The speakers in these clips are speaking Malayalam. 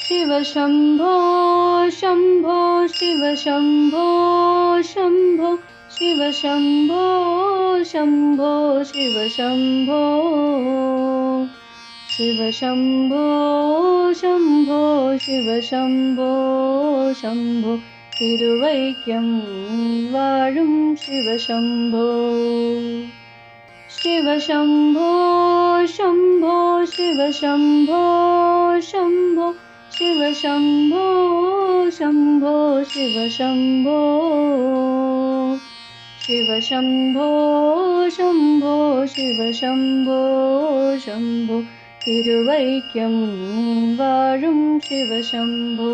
शिव शम्भो शम्भो शिव शम्भो शम्भो शिवशम्भो शम्भो शिवशम्भो शिवशम्भो शम्भो शिव शम्भो शम्भो तिरुवैक्यं वारुं शिवशम्भो शिवशम्भो शम्भो शिवशम्भो शम्भो ശിവശംഭോ ശംഭോ ശിവശംഭോ ശിവശംഭോ ശംഭോ ശിവശംഭോ ശംഭോ തിരുവൈക്കം വാഴും ശിവശംഭോ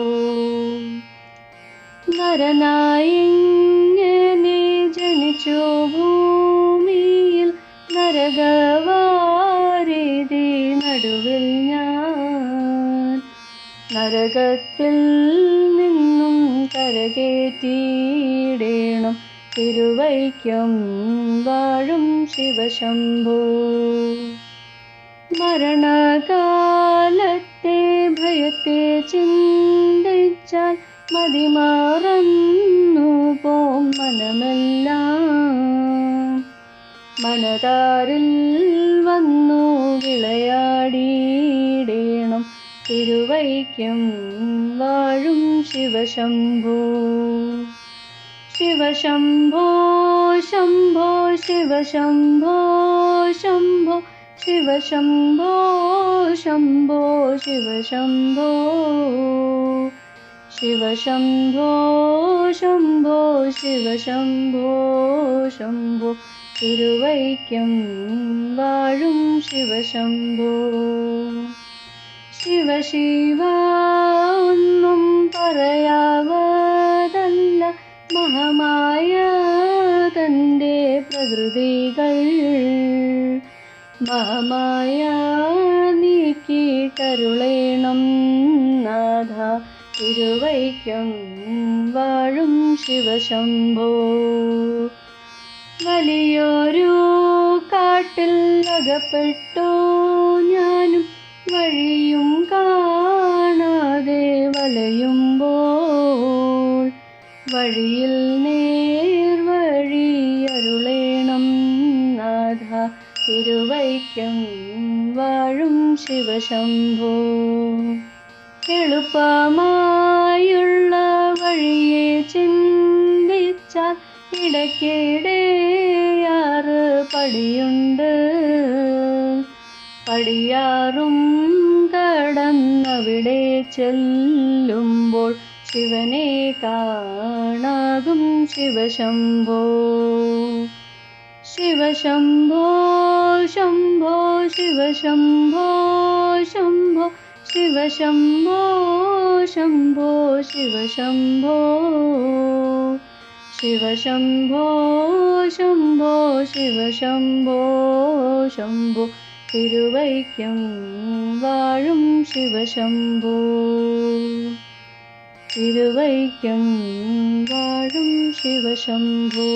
നരനായിങ്ങനെ ജനിച്ചു ഭൂമിയിൽ നരകവാരിതി നടുവിൽ ഞാൻ നരകത്തിൽ നിന്നും കരകേറ്റിയിടേണം. തിരുവൈക്കം വാഴും ശിവശംഭോ. മരണകാലത്തെ ഭയത്തെ ചിന്തിച്ചാൽ മതിമാറന്നു പോം മനമെല്ലാം. മനതാരിൽ വന്നു വിളയാടിയിടേണം തിരുവൈക്കം വാഴും ശിവശംഭോ. ശിവശംഭോ ശംഭോ ശിവശംഭോ ശംഭോ ശിവശംഭോ ശംഭോ ശിവശംഭോ. ശിവശംഭോ ശംഭോ ശിവശംഭോ ശംഭോ തിരുവൈക്കം വാഴും ശിവശംഭോ. ശിവശിവ ഒന്നും പറയാവതല്ല. മഹമായ തന്റെ പ്രകൃതികൾ. മഹമായ നീക്കി കരുളേണം നാഥ. തിരുവൈക്കം വാഴും ശിവശംഭോ. വലിയൊരു കാട്ടിൽ അകപ്പെട്ടു ഞാനും. വഴിയും വഴിയിൽ നേർവഴി അരുളേണം നാഥ. തിരുവൈക്കം വാഴും ശിവശംഭോ. എളുപ്പമായുള്ള വഴിയെ ചിന്തിച്ചാൽ ഇടയ്ക്കിടെയാറ് പടിയുണ്ട്. പടിയാറും കടന്നവിടെ ചെല്ലുമ്പോൾ शिवनेता नागुं शिवशम्भो। शिवशम्भो शम्भो शिवशम्भो शम्भो शिवशम्भो शम्भो शिवशम्भो। शिवशम्भो शम्भो शिवशम्भो शम्भो तिरुवैक्यं वारुं शिवशम्भो। തിരുവൈക്കം വാഴും ശിവശംഭോ.